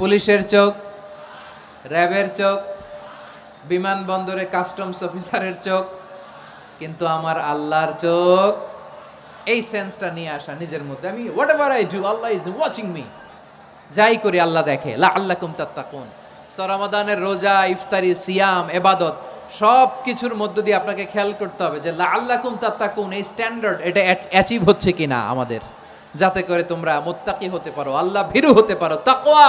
পুলিশের চোখ, র্যাবের চোখ, বিমানবন্দরে কাস্টমস অফিসারের চোখ, কিন্তু আমার আল্লাহর চোখ। এই সেন্সটা নিয়ে আসা নিজের মধ্যে। আমি whatever I do Allah is watching me যাই করি আল্লাহ দেখে। লা আল্লাহ তাত্তাকুন সরামাদানের রোজা, ইফতারি, সিয়াম, এবাদত সব কিছুর মধ্য দিয়ে আপনাকে খেয়াল করতে হবে যে লা আল্লাহ তাত্তাকুন, এই স্ট্যান্ডার্ড এটা অ্যাচিভ হচ্ছে কিনা আমাদের। যাতে করে তোমরা মোত্তাকি হতে পারো, আল্লাহ ভীরু হতে পারো। তাকওয়া!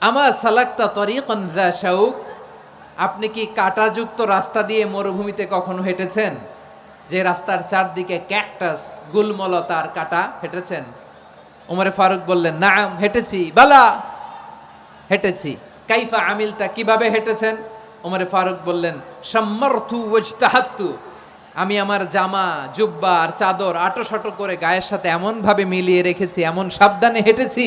আমা সালাক্তা তরিকন শাউক? আপনি কি কাঁটাযুক্ত রাস্তা দিয়ে মরুভূমিতে কখনো হেঁটেছেন? যে রাস্তার চারদিকে ক্যাকটাস গুলমলতার কাটা হেঁটেছেন? উমরে ফারুক বললেন, নাম, হেঁটেছি, বালা, হেঁটেছি। কাইফা আমিলতা, কীভাবে হেঁটেছেন? উমরে ফারুক বললেন সম্মর্থু ওজতাহাত্তু আমি আমার জামা, জুব্বা আর চাদর আটো সাটো করে গায়ের সাথে এমনভাবে মিলিয়ে রেখেছি, এমন সাবধানে হেঁটেছি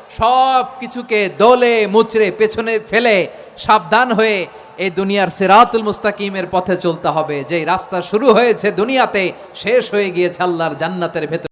সব কিছুকে দোলে, মুচড়ে, পেছনে ফেলে সাবধান হয়ে এই দুনিয়ার সেরাতুল মুস্তাকিমের পথে চলতে হবে। যেই রাস্তা শুরু হয়েছে দুনিয়াতে, শেষ হয়ে গিয়েছে আল্লাহর জান্নাতের ভেতর।